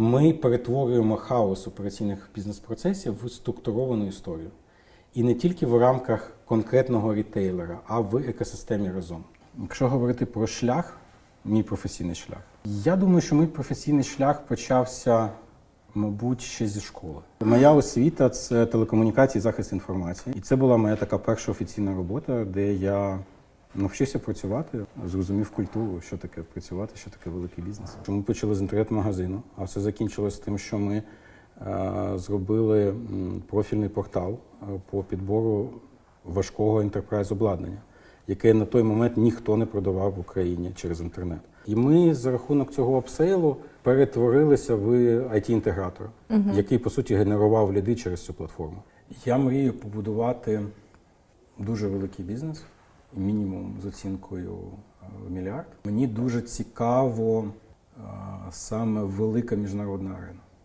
Ми перетворюємо хаос операційних бізнес-процесів в структуровану історію. І не тільки в рамках конкретного рітейлера, а в екосистемі разом. Якщо говорити про шлях, мій професійний шлях, я думаю, що мій професійний шлях почався, мабуть, ще зі школи. Моя освіта це телекомунікації, захист інформації. І це була моя така перша офіційна робота, де я навчився працювати, зрозумів культуру, що таке працювати, що таке великий бізнес. Ми почали з інтернет-магазину, а все закінчилось тим, що ми е, зробили профільний портал е, по підбору важкого ентерпрайз обладнання, яке на той момент ніхто не продавав в Україні через інтернет. І ми за рахунок цього апсейлу перетворилися в it інтегратор який по суті генерував ліди через цю платформу. Я мрію побудувати дуже великий бізнес, мінімум з оцінкою е, в мільярд. Мені дуже цікаво е, саме велика міжнародна арена.